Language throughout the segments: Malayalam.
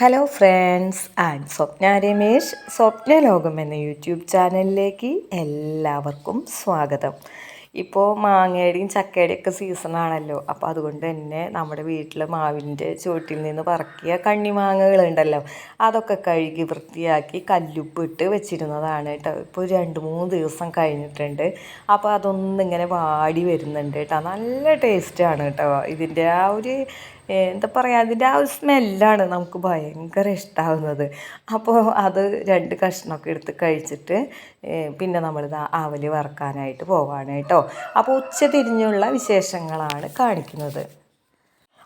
Hello friends and Swapna Ramesh Swapna Lokam എന്ന യൂട്യൂബ് ചാനലിലേക്ക് എല്ലാവർക്കും സ്വാഗതം. ഇപ്പോൾ മാങ്ങയുടെയും ചക്കയുടെയും ഒക്കെ സീസണാണല്ലോ അപ്പോൾ അതുകൊണ്ട് തന്നെ നമ്മുടെ വീട്ടിൽ മാവിന്റെ ചുവട്ടിൽ നിന്ന് പറക്കിയ കണ്ണിമാങ്ങകളുണ്ടല്ലോ. അതൊക്കെ കഴുകി വൃത്തിയാക്കി കല്ലുപ്പിട്ട് വെച്ചിരുന്നതാണ് കേട്ടോ. ഇപ്പോൾ രണ്ട് മൂന്ന് ദിവസം കഴിഞ്ഞിട്ടുണ്ട്. അപ്പോൾ അതൊന്നിങ്ങനെ വാടി വരുന്നുണ്ട് കേട്ടോ. നല്ല ടേസ്റ്റാണ് കേട്ടോ. ഇതിന്റെ ആ ഒരു എന്താ പറയുക അതിന്റെ ആ ഒരു സ്മെല്ലാണ് നമുക്ക് ഭയങ്കര ഇഷ്ടമാവുന്നത് അപ്പോൾ അത് രണ്ട് കഷ്ണമൊക്കെ എടുത്ത് കഴിച്ചിട്ട് പിന്നെ നമ്മൾ ആവലി വറക്കാനായിട്ട് പോവാണ് കേട്ടോ. അപ്പോൾ ഉച്ച തിരിഞ്ഞുള്ള വിശേഷങ്ങളാണ് കാണിക്കുന്നത്.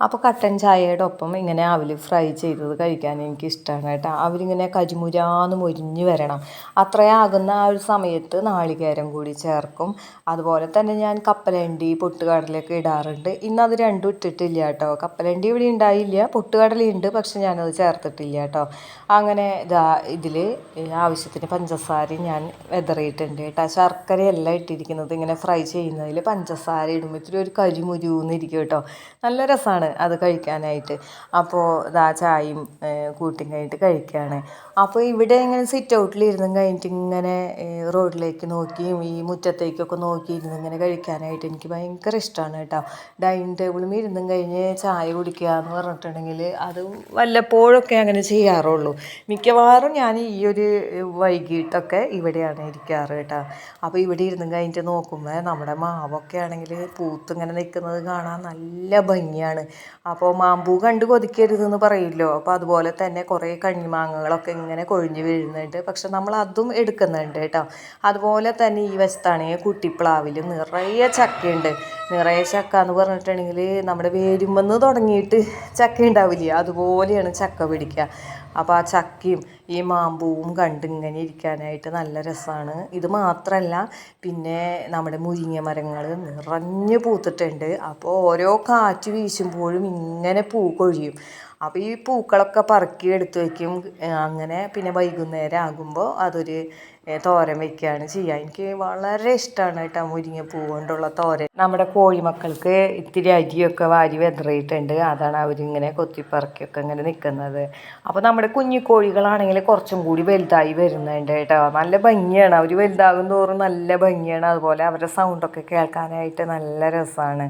അപ്പോൾ കട്ടൻ ചായയുടെ ഒപ്പം ഇങ്ങനെ അവൽ ഫ്രൈ ചെയ്തത് കഴിക്കാൻ എനിക്ക് ഇഷ്ടമാണ് കേട്ടോ. അവരിങ്ങനെ കരിമുരാന്ന് മൊരിഞ്ഞ് വരണം. അത്രയാകുന്ന ആ ഒരു സമയത്ത് നാളികേരം കൂടി ചേർക്കും. അതുപോലെ തന്നെ ഞാൻ കപ്പലണ്ടി പൊട്ടുകടലൊക്കെ ഇടാറുണ്ട്. ഇന്ന് അത് രണ്ടും ഇട്ടിട്ടില്ല കേട്ടോ. കപ്പലണ്ടി ഇവിടെ ഉണ്ടായില്ല. പൊട്ടുകടലുണ്ട് പക്ഷെ ഞാനത് ചേർത്തിട്ടില്ല കേട്ടോ. അങ്ങനെ ഇതാ ഇതിൽ ആവശ്യത്തിന് പഞ്ചസാര ഞാൻ വെതറിയിട്ടുണ്ട് കേട്ടോ. ശർക്കരയല്ല ഇട്ടിരിക്കുന്നത് ഇങ്ങനെ ഫ്രൈ ചെയ്യുന്നതിൽ പഞ്ചസാര ഇടുമ്പോൾ ഇത്തിരി ഒരു കരിമുരുന്നിരിക്കും കേട്ടോ. നല്ല രസമാണ് അത് കഴിക്കാനായിട്ട്. അപ്പോൾ ഇതാ ചായയും കൂട്ടും കഴിഞ്ഞിട്ട് കഴിക്കുകയാണ് അപ്പോൾ ഇവിടെ ഇങ്ങനെ സിറ്റ് ഔട്ടിൽ ഇരുന്ന് കഴിഞ്ഞിട്ട് ഇങ്ങനെ റോഡിലേക്ക് നോക്കിയും ഈ മുറ്റത്തേക്കൊക്കെ നോക്കി ഇരുന്ന് ഇങ്ങനെ കഴിക്കാനായിട്ട് എനിക്ക് ഭയങ്കര ഇഷ്ടമാണ് കേട്ടോ. ഡൈനിങ് ടേബിളും ഇരുന്നും കഴിഞ്ഞ് ചായ കുടിക്കുക എന്ന് പറഞ്ഞിട്ടുണ്ടെങ്കിൽ അത് വല്ലപ്പോഴൊക്കെ അങ്ങനെ ചെയ്യാറുള്ളൂ. മിക്കവാറും ഞാൻ ഈ ഒരു വൈകിട്ടൊക്കെ ഇവിടെയാണ് ഇരിക്കാറ് കേട്ടോ. അപ്പോൾ ഇവിടെ ഇരുന്ന് കഴിഞ്ഞിട്ട് നോക്കുമ്പോൾ നമ്മുടെ മാവൊക്കെ ആണെങ്കിൽ പൂത്തിങ്ങനെ നിൽക്കുന്നത് കാണാൻ നല്ല ഭംഗിയാണ്. അപ്പോൾ മാമ്പൂ കണ്ട് കൊതിക്കരുതെന്ന് പറയില്ലോ. അപ്പോൾ അതുപോലെ തന്നെ കുറേ കണ്ണിമാങ്ങകളൊക്കെ ഇങ്ങനെ കൊഴിഞ്ഞ് വീഴുന്നുണ്ട്. പക്ഷെ നമ്മൾ അതും എടുക്കുന്നുണ്ട് കേട്ടോ. അതുപോലെ തന്നെ ഈ വശത്താണെങ്കിൽ കുട്ടിപ്ലാവിൽ നിറയെ ചക്കയുണ്ട്. നിറയെ ചക്ക എന്ന് പറഞ്ഞിട്ടുണ്ടെങ്കിൽ നമ്മുടെ വേരുമെന്ന് തുടങ്ങിയിട്ട് ചക്ക ഉണ്ടാവില്ല? അതുപോലെയാണ് ചക്ക പിടിക്കുക. അപ്പോൾ ആ ചക്കയും ഈ മാമ്പൂവും കണ്ട് ഇങ്ങനെ ഇരിക്കാനായിട്ട് നല്ല രസമാണ്. ഇത് മാത്രമല്ല പിന്നെ നമ്മുടെ മുരിങ്ങ മരങ്ങൾ നിറഞ്ഞു പൂത്തിട്ടുണ്ട്. അപ്പോൾ ഓരോ കാറ്റ് വീശുമ്പോഴും ഇങ്ങനെ പൂ കൊഴിയും. അപ്പോൾ ഈ പൂക്കളൊക്കെ പറക്കി എടുത്ത് വയ്ക്കും അങ്ങനെ പിന്നെ വൈകുന്നേരം ആകുമ്പോൾ അതൊരു തോരൻ വയ്ക്കുകയാണ് ചെയ്യുക എനിക്ക് വളരെ ഇഷ്ടമാണ് കേട്ടോ പൂ കൊണ്ടുള്ള തോരൻ. നമ്മുടെ കോഴിമക്കൾക്ക് ഇത്തിരി അരിയൊക്കെ വാരി വെതറിയിട്ടുണ്ട്. അതാണ് അവരിങ്ങനെ കൊത്തിപ്പറക്കിയൊക്കെ ഇങ്ങനെ നിൽക്കുന്നത് അപ്പോൾ നമ്മുടെ കുഞ്ഞു കോഴികളാണെങ്കിൽ കുറച്ചും കൂടി വലുതായി വരുന്നുണ്ട് കേട്ടോ. നല്ല ഭംഗിയാണ്. അവർ വലുതാകും തോറും നല്ല ഭംഗിയാണ്. അതുപോലെ അവരുടെ സൗണ്ടൊക്കെ കേൾക്കാനായിട്ട് നല്ല രസമാണ്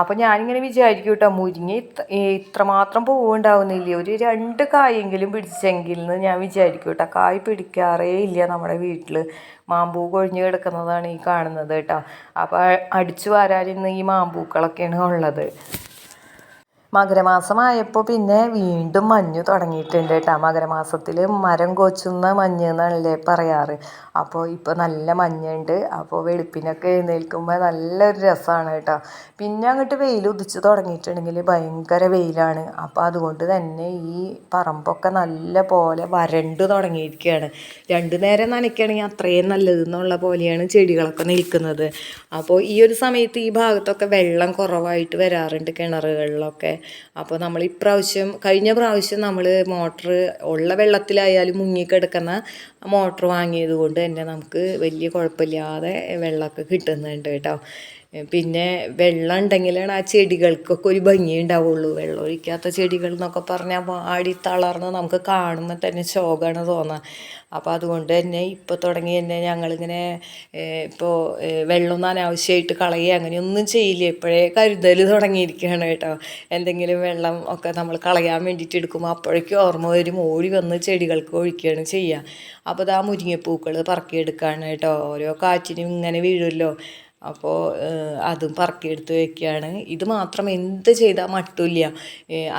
അപ്പോൾ ഞാനിങ്ങനെ വിചാരിക്കും കേട്ടോ മുരിങ്ങ ഇത്ര ഇത്രമാത്രം പൂവുണ്ടാവുന്നില്ല? ഒരു രണ്ട് കായെങ്കിലും പിടിച്ചെങ്കിൽ എന്ന് ഞാൻ വിചാരിക്കും കേട്ടോ കായ് പിടിക്കാറേ ഇല്ല നമ്മുടെ വീട്ടിൽ മാമ്പൂ കൊഴിഞ്ഞ് കിടക്കുന്നതാണ് ഈ കാണുന്നത് കേട്ടോ അപ്പോൾ അടിച്ചു വാരാനിന്ന് ഈ മാമ്പൂക്കളൊക്കെയാണ് ഉള്ളത്. മകരമാസമായപ്പോൾ പിന്നെ വീണ്ടും മഞ്ഞ് തുടങ്ങിയിട്ടുണ്ട് കേട്ടോ. മകരമാസത്തിൽ മരം കൊച്ചുന്ന മഞ്ഞ് എന്നല്ലേ പറയാറ്. അപ്പോൾ ഇപ്പോൾ നല്ല മഞ്ഞുണ്ട്. അപ്പോൾ വെളുപ്പിനൊക്കെ എഴുന്നേൽക്കുമ്പോൾ നല്ലൊരു രസമാണ് കേട്ടോ. പിന്നെ അങ്ങോട്ട് വെയിൽ ഉദിച്ച് തുടങ്ങിയിട്ടുണ്ടെങ്കിൽ ഭയങ്കര വെയിലാണ്. അപ്പോൾ അതുകൊണ്ട് തന്നെ ഈ പറമ്പൊക്കെ നല്ല പോലെ വരണ്ട് തുടങ്ങിയിരിക്കുകയാണ് രണ്ടു നേരം നനയ്ക്കുകയാണെങ്കിൽ അത്രയും നല്ലത് എന്നുള്ള പോലെയാണ് ചെടികളൊക്കെ നിൽക്കുന്നത്. അപ്പോൾ ഈ ഒരു സമയത്ത് ഈ ഭാഗത്തൊക്കെ വെള്ളം കുറവായിട്ട് വരാറുണ്ട് കിണറുകളിലൊക്കെ. അപ്പോൾ നമ്മൾ ഇപ്രാവശ്യം കഴിഞ്ഞ പ്രാവശ്യം നമ്മൾ മോട്ടർ ഉള്ള വെള്ളത്തിലായാലും മുങ്ങിക്കിടക്കുന്ന മോട്ടർ വാങ്ങിയത് കൊണ്ട് തന്നെ നമുക്ക് വലിയ കുഴപ്പമില്ലാതെ വെള്ളമൊക്കെ കിട്ടുന്നുണ്ട് കേട്ടോ. പിന്നെ വെള്ളം ഉണ്ടെങ്കിലാണ് ആ ചെടികൾക്കൊക്കെ ഒരു ഭംഗി ഉണ്ടാവുള്ളൂ. വെള്ളം ഒഴിക്കാത്ത ചെടികൾ എന്നൊക്കെ പറഞ്ഞാൽ വാടി തളർന്ന് നമുക്ക് കാണുമ്പോൾ തന്നെ ശോകമാണ് തോന്നുക അപ്പോൾ അതുകൊണ്ട് തന്നെ ഇപ്പോൾ തുടങ്ങി തന്നെ ഞങ്ങളിങ്ങനെ ഇപ്പോൾ വെള്ളമൊന്നും അനാവശ്യമായിട്ട് കളയുക അങ്ങനെയൊന്നും ചെയ്യില്ല. ഇപ്പോഴേ കരുതൽ തുടങ്ങിയിരിക്കുകയാണ് കേട്ടോ. എന്തെങ്കിലും വെള്ളം ഒക്കെ നമ്മൾ കളയാൻ വേണ്ടിയിട്ട് എടുക്കുമ്പോൾ അപ്പോഴേക്കും ഓർമ്മ വരും. ഓടി വന്ന് ചെടികൾക്ക് ഒഴിക്കുകയാണ് ചെയ്യുക അപ്പോൾ ഇതാ മുരിങ്ങപ്പൂക്കൾ പറക്കിയെടുക്കുകയാണ് കേട്ടോ. ഓരോ കാറ്റിനും ഇങ്ങനെ വീഴുമല്ലോ അപ്പോൾ അതും പറക്കിയെടുത്ത് വെക്കുകയാണ് ഇത് മാത്രം എന്ത് ചെയ്താൽ മട്ടില്ല.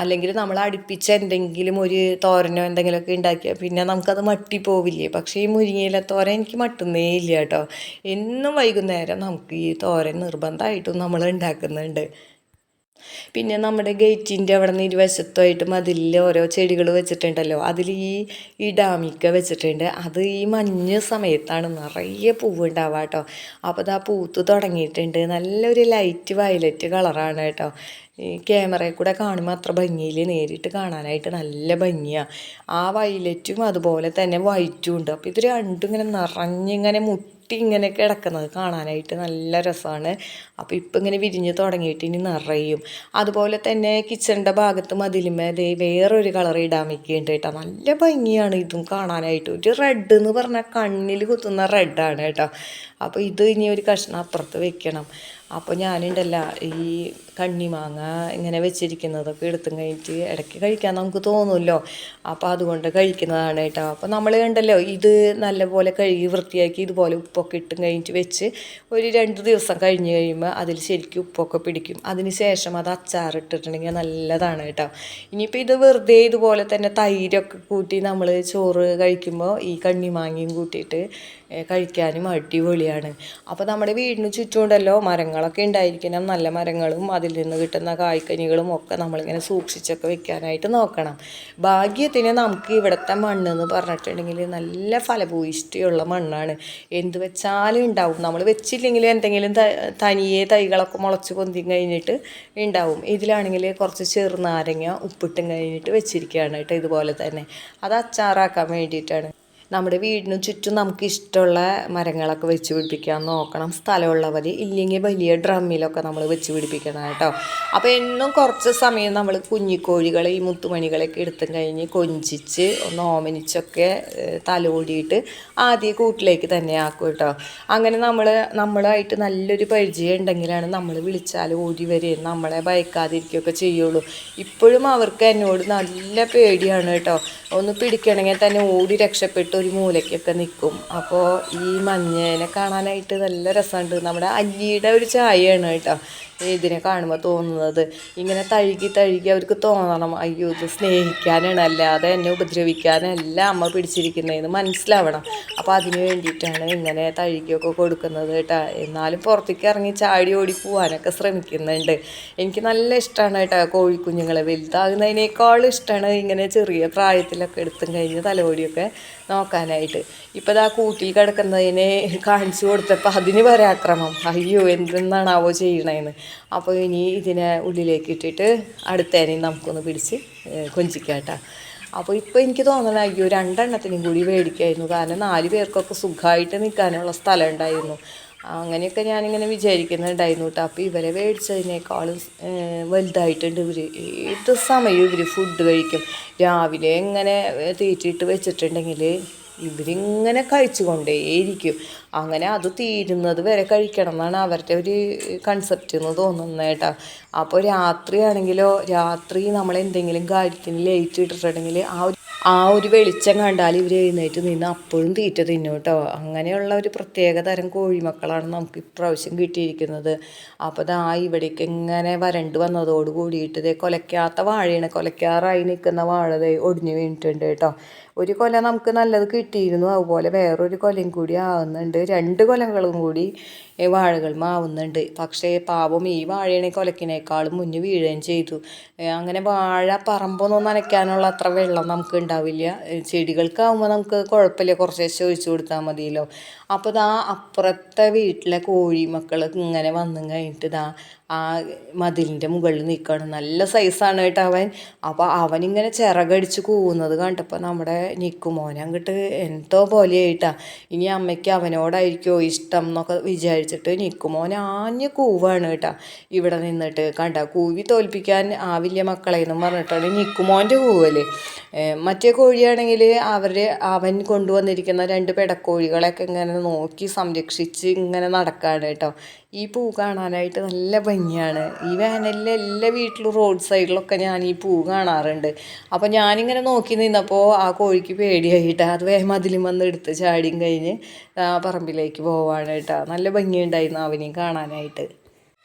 അല്ലെങ്കിൽ നമ്മൾ അടുപ്പിച്ച എന്തെങ്കിലും ഒരു തോരനോ എന്തെങ്കിലുമൊക്കെ ഉണ്ടാക്കിയാൽ പിന്നെ നമുക്കത് മട്ടി പോവില്ലേ. പക്ഷേ ഈ മുരിങ്ങയില തോരൻ എനിക്ക് മട്ടുന്നേ ഇല്ല കേട്ടോ. എന്നും വൈകുന്നേരം നമുക്ക് ഈ തോരൻ നിർബന്ധമായിട്ടും നമ്മൾ ഉണ്ടാക്കുന്നുണ്ട്. പിന്നെ നമ്മുടെ ഗേറ്റിന്റെ അവിടെ നിന്ന് ഇരുവശത്തുമായിട്ട് മതിലിൽ ഓരോ ചെടികൾ വെച്ചിട്ടുണ്ടല്ലോ. അതിൽ ഈ ഇടാമിക്ക വെച്ചിട്ടുണ്ട്. അത് ഈ മഞ്ഞ സമയത്താണ് നിറയെ പൂവുണ്ടാവുക കേട്ടോ. അപ്പോൾ അത് ആ പൂത്ത് തുടങ്ങിയിട്ടുണ്ട്. നല്ലൊരു ലൈറ്റ് വയലറ്റ് കളറാണ് കേട്ടോ. ഈ ക്യാമറയിൽ കൂടെ കാണുമ്പോൾ അത്ര ഭംഗിയിൽ നേരിട്ട് കാണാനായിട്ട് നല്ല ഭംഗിയാണ് ആ വയലറ്റും അതുപോലെ തന്നെ വൈറ്റും ഉണ്ട്. അപ്പോൾ ഇത് രണ്ടും ഇങ്ങനെ നിറഞ്ഞിങ്ങനെ മുട്ടി കെട്ടി ഇങ്ങനെ കിടക്കുന്നത് കാണാനായിട്ട് നല്ല രസമാണ്. അപ്പോൾ ഇപ്പം ഇങ്ങനെ വിരിഞ്ഞ് തുടങ്ങിയിട്ട് ഇനി നിറയും. അതുപോലെ തന്നെ കിച്ചണിന്റെ ഭാഗത്ത് മതിലുമേ വേറൊരു കളർ ഇടാൻ വെക്കുന്നുണ്ട് കേട്ടോ. നല്ല ഭംഗിയാണ് ഇതും കാണാനായിട്ട്. ഒരു റെഡ് എന്ന് പറഞ്ഞാൽ കണ്ണിൽ കുത്തുന്ന റെഡാണ് കേട്ടോ. അപ്പോൾ ഇത് ഇനി ഒരു കഷ്ണം അപ്പുറത്ത് വെക്കണം. അപ്പോൾ ഞാനുണ്ടല്ല ഈ കണ്ണിമാങ്ങ ഇങ്ങനെ വെച്ചിരിക്കുന്നതൊക്കെ എടുത്തും കഴിഞ്ഞിട്ട് ഇടയ്ക്ക് കഴിക്കാൻ നമുക്ക് തോന്നുമല്ലോ അപ്പോൾ അതുകൊണ്ട് കഴിക്കുന്നതാണ് കേട്ടോ. അപ്പോൾ നമ്മൾ കണ്ടല്ലോ ഇത് നല്ലപോലെ കഴുകി വൃത്തിയാക്കി ഇതുപോലെ ഉപ്പൊക്കെ ഇട്ടും കഴിഞ്ഞിട്ട് വെച്ച് ഒരു രണ്ട് ദിവസം കഴിഞ്ഞ് കഴിയുമ്പോൾ അതിൽ ശരിക്കും ഉപ്പൊക്കെ പിടിക്കും. അതിന് ശേഷം അത് അച്ചാറിട്ടിട്ടുണ്ടെങ്കിൽ നല്ലതാണ് കേട്ടോ. ഇനിയിപ്പോൾ ഇത് വെറുതെ ഇതുപോലെ തന്നെ തൈരൊക്കെ കൂട്ടി നമ്മൾ ചോറ് കഴിക്കുമ്പോൾ ഈ കണ്ണിമാങ്ങയും കൂട്ടിയിട്ട് കഴിക്കാനും അടിപൊളിയാണ്. അപ്പോൾ നമ്മുടെ വീടിന് ചുറ്റുമുണ്ടല്ലോ മരങ്ങളൊക്കെ ഉണ്ടായിരിക്കണം. നല്ല മരങ്ങളും അതിൽ നിന്ന് കിട്ടുന്ന കായ്ക്കനികളും ഒക്കെ നമ്മളിങ്ങനെ സൂക്ഷിച്ചൊക്കെ വെക്കാനായിട്ട് നോക്കണം. ഭാഗ്യത്തിന് നമുക്ക് ഇവിടുത്തെ മണ്ണ് എന്ന് പറഞ്ഞിട്ടുണ്ടെങ്കിൽ നല്ല ഫലഭൂയിഷ്ടിയുള്ള മണ്ണാണ്. എന്ത് വെച്ചാലും ഉണ്ടാവും. നമ്മൾ വെച്ചില്ലെങ്കിൽ എന്തെങ്കിലും തനിയെ തൈകളൊക്കെ മുളച്ച് പൊന്തി കഴിഞ്ഞിട്ട് ഉണ്ടാവും. ഇതിലാണെങ്കിൽ കുറച്ച് ചെറുനാരങ്ങ ഉപ്പിട്ടും കഴിഞ്ഞിട്ട് വെച്ചിരിക്കുകയാണ് കേട്ടോ ഇതുപോലെ തന്നെ. അത് അച്ചാറാക്കാൻ വേണ്ടിയിട്ടാണ്. നമ്മുടെ വീടിന് ചുറ്റും നമുക്ക് ഇഷ്ടമുള്ള മരങ്ങളൊക്കെ വെച്ച് പിടിപ്പിക്കാൻ നോക്കണം. സ്ഥലമുള്ളവർ ഇല്ലെങ്കിൽ വലിയ ഡ്രമ്മിലൊക്കെ നമ്മൾ വെച്ച് പിടിപ്പിക്കണം കേട്ടോ. അപ്പോൾ എന്നും കുറച്ച് സമയം നമ്മൾ കുഞ്ഞിക്കോഴികളെ ഈ മുത്തുമണികളൊക്കെ എടുത്തും കഴിഞ്ഞ് കൊഞ്ചിച്ച് ഒന്ന് ഓമനിച്ചൊക്കെ തലോടിയിട്ട് ആദ്യം കൂട്ടിലേക്ക് തന്നെ ആക്കും കേട്ടോ. അങ്ങനെ നമ്മൾ നമ്മളായിട്ട് നല്ലൊരു പരിചയം ഉണ്ടെങ്കിലാണ് നമ്മൾ വിളിച്ചാൽ ഓടി വരികയും നമ്മളെ ഭയക്കാതിരിക്കുകയൊക്കെ ചെയ്യുള്ളൂ. ഇപ്പോഴും അവർക്ക് എന്നോട് നല്ല പേടിയാണ് കേട്ടോ. ഒന്ന് പിടിക്കണമെങ്കിൽ തന്നെ ഓടി രക്ഷപ്പെട്ട് ഒരു മൂലയ്ക്കൊക്കെ നിൽക്കും. അപ്പോൾ ഈ മഞ്ഞേനെ കാണാനായിട്ട് നല്ല രസമുണ്ട്. നമ്മുടെ അല്ലിയുടെ ഒരു ചായയാണ് കേട്ടോ ഇതിനെ കാണുമ്പോൾ തോന്നുന്നത്. ഇങ്ങനെ തഴുകി തഴുകി അവർക്ക് തോന്നണം. അയ്യോ ഇത് സ്നേഹിക്കാനാണ് അല്ലാതെ എന്നെ ഉപദ്രവിക്കാനല്ല അമ്മ പിടിച്ചിരിക്കുന്നതെന്ന് മനസ്സിലാവണം. അപ്പോൾ അതിന് വേണ്ടിയിട്ടാണ് ഇങ്ങനെ തഴുകിയൊക്കെ കൊടുക്കുന്നത് കേട്ടോ. എന്നാലും പുറത്തേക്ക് ഇറങ്ങി ചാടി ഓടി പോകാനൊക്കെ ശ്രമിക്കുന്നുണ്ട്. എനിക്ക് നല്ല ഇഷ്ടമാണ് കേട്ടോ കോഴിക്കുഞ്ഞുങ്ങളെ വലുതാകുന്നതിനേക്കാളും ഇഷ്ടമാണ് ഇങ്ങനെ ചെറിയ പ്രായത്തിലൊക്കെ എടുത്തും കഴിഞ്ഞ് തലോടിയൊക്കെ നോക്കാനായിട്ട്. ഇപ്പോൾ ഇതാ കൂട്ടിൽ കിടക്കുന്നതിനെ കാണിച്ചു കൊടുത്തപ്പോൾ അതിന് പരാക്രമം അയ്യോ എന്തെന്നാണാവോ ചെയ്യണേന്ന്. അപ്പോൾ ഇനി ഇതിനെ ഉള്ളിലേക്ക് ഇട്ടിട്ട് അടുത്തേനെയും നമുക്കൊന്ന് പിടിച്ച് ഏഹ് അപ്പോൾ ഇപ്പോൾ എനിക്ക് തോന്നണം അയ്യോ രണ്ടെണ്ണത്തിനും കൂടി മേടിക്കായിരുന്നു കാരണം നാല് പേർക്കൊക്കെ സുഖമായിട്ട് നിൽക്കാനുള്ള സ്ഥലം ഉണ്ടായിരുന്നു. അങ്ങനെയൊക്കെ ഞാനിങ്ങനെ വിചാരിക്കുന്നുണ്ടായിരുന്നു കേട്ടോ. അപ്പോൾ ഇവരെ മേടിച്ചതിനേക്കാളും വലുതായിട്ടുണ്ട് ഇവർ ഏത് സമയവും ഇവർ ഫുഡ് കഴിക്കും? രാവിലെ എങ്ങനെ തീറ്റിയിട്ട് വെച്ചിട്ടുണ്ടെങ്കിൽ ഇവരിങ്ങനെ കഴിച്ചുകൊണ്ടേയിരിക്കും. അങ്ങനെ അത് തീരുന്നത് വരെ കഴിക്കണം എന്നാണ് അവരുടെ ഒരു കൺസെപ്റ്റ് എന്ന് തോന്നുന്നത് കേട്ടോ. അപ്പോൾ രാത്രിയാണെങ്കിലോ രാത്രി നമ്മൾ എന്തെങ്കിലും കാര്യത്തിന് ലേറ്റ് ഇട്ടിട്ടുണ്ടെങ്കിൽ ആ ഒരു ആ ഒരു വെളിച്ചം കണ്ടാൽ ഇവർ എഴുന്നേറ്റ് നിന്ന് അപ്പോഴും തീറ്റ തിന്നും കേട്ടോ. അങ്ങനെയുള്ള ഒരു പ്രത്യേക തരം കോഴിമക്കളാണ് നമുക്ക് ഇപ്രാവശ്യം കിട്ടിയിരിക്കുന്നത്. അപ്പോൾ ദാ ഇവിടേക്ക് ഇങ്ങനെ വരണ്ട് വന്നതോട് കൂടിയിട്ട് ഇതേ കൊലയ്ക്കാത്ത വാഴയാണ് കൊലയ്ക്കാറായി നിൽക്കുന്ന വാഴ ഒടിഞ്ഞു വീണിട്ടുണ്ട് കേട്ടോ. ഒരു കൊല നമുക്ക് നല്ലത് കിട്ടിയിരുന്നു അതുപോലെ വേറൊരു കൊലയും കൂടി ആവുന്നുണ്ട്. രണ്ട് കൊലകളും കൂടി വാഴകൾ മാവുന്നുണ്ട്. പക്ഷേ പാവം ഈ വാഴേനെ കൊലക്കിനേക്കാളും മുന്നേ വീഴുകയും ചെയ്തു. അങ്ങനെ വാഴ പറമ്പൊന്നും നനയ്ക്കാനുള്ള അത്ര വെള്ളം നമുക്ക് ഉണ്ടാവില്ല. ചെടികൾക്കാവുമ്പോൾ നമുക്ക് കുഴപ്പമില്ല. കുറച്ച് ഒഴിച്ചു കൊടുത്താൽ മതിയല്ലോ. അപ്പോൾ ഇതാ അപ്പുറത്തെ വീട്ടിലെ കോഴി മക്കൾ ഇങ്ങനെ വന്നു കഴിഞ്ഞിട്ട് ഇതാ ആ മതിലിന്റെ മുകളിൽ നിൽക്കുകയാണ്. നല്ല സൈസാണ് കേട്ടോ അവൻ. അപ്പോൾ അവനിങ്ങനെ ചിറകടിച്ച് കൂവുന്നത് കണ്ടപ്പോൾ നമ്മുടെ നിക്കുമോനെ അങ്ങോട്ട് എന്തോ പോലെയായിട്ടാണ് ഇനി അമ്മയ്ക്ക് അവനോടായിരിക്കുമോ ഇഷ്ടം എന്നൊക്കെ വിചാരിച്ചിട്ട് നിൽക്കുമോ ആഞ്ഞ് കൂവാണ് കേട്ടോ ഇവിടെ നിന്നിട്ട് കണ്ട കൂവി തോൽപ്പിക്കാൻ ആവില്ല മക്കളെ എന്നും പറഞ്ഞിട്ടാണ് നിൽക്കുമോന്റെ കൂവൽ. മറ്റേ കോഴിയാണെങ്കിൽ അവർ അവൻ കൊണ്ടുവന്നിരിക്കുന്ന രണ്ട് പെടക്കോഴികളെയൊക്കെ ഇങ്ങനെ നോക്കി സംരക്ഷിച്ച് ഇങ്ങനെ നടക്കുകയാണ് കേട്ടോ ഈ പൂ കാണാനായിട്ട് നല്ല ഭംഗിയാണ്. ഈ വേനലിൽ എല്ലാ വീട്ടിലും റോഡ് സൈഡിലൊക്കെ ഞാൻ ഈ പൂ കാണാറുണ്ട്. അപ്പോൾ ഞാനിങ്ങനെ നോക്കി നിന്നപ്പോൾ ആ കോഴിക്ക് പേടിയായിട്ട്. അത് വേഗം അതിലും വന്ന് എടുത്ത് ചാടിയും കഴിഞ്ഞ് ആ പറമ്പിലേക്ക് പോവാണ് കേട്ടോ. നല്ല ഭംഗിയുണ്ടായിരുന്നു അവനെയും കാണാനായിട്ട്.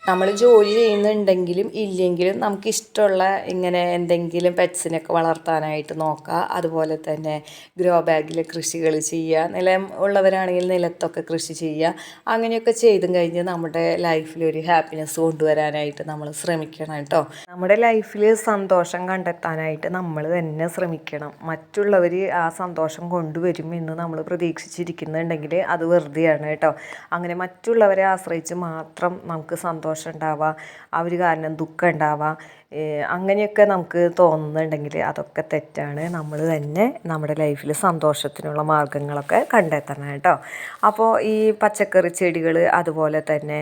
നമ്മൾ ജോലി ചെയ്യുന്നുണ്ടെങ്കിലും ഇല്ലെങ്കിലും നമുക്ക് ഇഷ്ടമുള്ള ഇങ്ങനെ എന്തെങ്കിലും പെറ്റ്സിനൊക്കെ വളർത്താനായിട്ട് നോക്കുക അതുപോലെ തന്നെ ഗ്രോ ബാഗിൽ കൃഷികൾ ചെയ്യുക നിലം ഉള്ളവരാണെങ്കിൽ നിലത്തൊക്കെ കൃഷി ചെയ്യുക അങ്ങനെയൊക്കെ ചെയ്തും കഴിഞ്ഞ് നമ്മുടെ ലൈഫിൽ ഒരു ഹാപ്പിനെസ് കൊണ്ടുവരാനായിട്ട് നമ്മൾ ശ്രമിക്കണം കേട്ടോ. നമ്മുടെ ലൈഫിൽ സന്തോഷം കണ്ടെത്താനായിട്ട് നമ്മൾ തന്നെ ശ്രമിക്കണം. മറ്റുള്ളവർ ആ സന്തോഷം കൊണ്ടുവരും എന്ന് നമ്മൾ പ്രതീക്ഷിച്ചിരിക്കുന്നുണ്ടെങ്കിൽ അത് വെറുതെയാണ് കേട്ടോ. അങ്ങനെ മറ്റുള്ളവരെ ആശ്രയിച്ച് മാത്രം നമുക്ക് സന്തോഷം ഉണ്ടാവുക. അവർ കാരണം ദുഃഖം ഉണ്ടാവുക. അങ്ങനെയൊക്കെ നമുക്ക് തോന്നുന്നുണ്ടെങ്കിൽ അതൊക്കെ തെറ്റാണ്. നമ്മൾ തന്നെ നമ്മുടെ ലൈഫിൽ സന്തോഷത്തിനുള്ള മാർഗങ്ങളൊക്കെ കണ്ടെത്തണം കേട്ടോ. അപ്പോൾ ഈ പച്ചക്കറി ചെടികൾ അതുപോലെ തന്നെ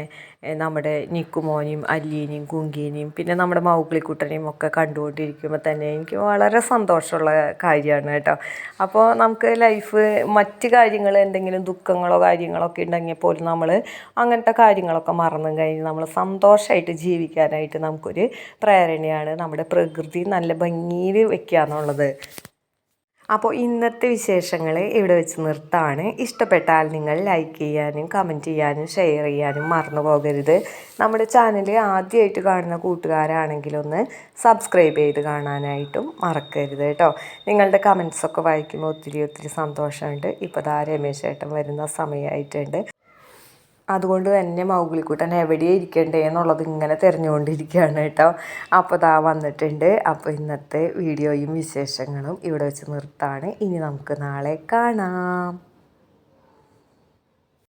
നമ്മുടെ നിക്കുമോനെയും അല്ലീനെയും കുങ്കീനെയും പിന്നെ നമ്മുടെ മൗഗ്ലിക്കുട്ടനെയും ഒക്കെ കണ്ടുകൊണ്ടിരിക്കുമ്പോൾ തന്നെ എനിക്ക് വളരെ സന്തോഷമുള്ള കാര്യമാണ് കേട്ടോ. അപ്പോൾ നമുക്ക് ലൈഫ് മറ്റ് കാര്യങ്ങൾ എന്തെങ്കിലും ദുഃഖങ്ങളോ കാര്യങ്ങളോ ഒക്കെ ഉണ്ടെങ്കിൽ പോലും നമ്മൾ അങ്ങനത്തെ കാര്യങ്ങളൊക്കെ മറന്നു കഴിഞ്ഞ് നമ്മൾ സന്തോഷമായിട്ട് ജീവിക്കാനായിട്ട് നമുക്കൊരു പ്രേരണയാണ് നമ്മുടെ പ്രകൃതി നല്ല ഭംഗിയിൽ വെക്കുക എന്നുള്ളത്. അപ്പോൾ ഇന്നത്തെ വിശേഷങ്ങൾ ഇവിടെ വെച്ച് നിർത്താണ്. ഇഷ്ടപ്പെട്ടാൽ നിങ്ങൾ ലൈക്ക് ചെയ്യാനും കമന്റ് ചെയ്യാനും ഷെയർ ചെയ്യാനും മറന്നു പോകരുത്. നമ്മുടെ ചാനൽ ആദ്യമായിട്ട് കാണുന്ന കൂട്ടുകാരാണെങ്കിലൊന്ന് സബ്സ്ക്രൈബ് ചെയ്ത് കാണാനായിട്ടും മറക്കരുത് കേട്ടോ. നിങ്ങളുടെ കമൻസൊക്കെ വായിക്കുമ്പോൾ ഒത്തിരി ഒത്തിരി സന്തോഷമുണ്ട്. ഇപ്പോൾ ദാ രമേശ് ഏട്ടൻ വരുന്ന സമയമായിട്ടുണ്ട്. അതുകൊണ്ട് തന്നെ മൗഗ്ലിക്കുട്ടൻ എവിടെയാണ് ഇരിക്കണ്ടേ എന്നുള്ളത് ഇങ്ങനെ തിരഞ്ഞുകൊണ്ടിരിക്കുകയാണ് കേട്ടോ. അപ്പോൾ ദാ വന്നിട്ടുണ്ട്. അപ്പോൾ ഇന്നത്തെ വീഡിയോയും വിശേഷങ്ങളും ഇവിടെ വെച്ച് നിർത്താണ്. ഇനി നമുക്ക് നാളെ കാണാം.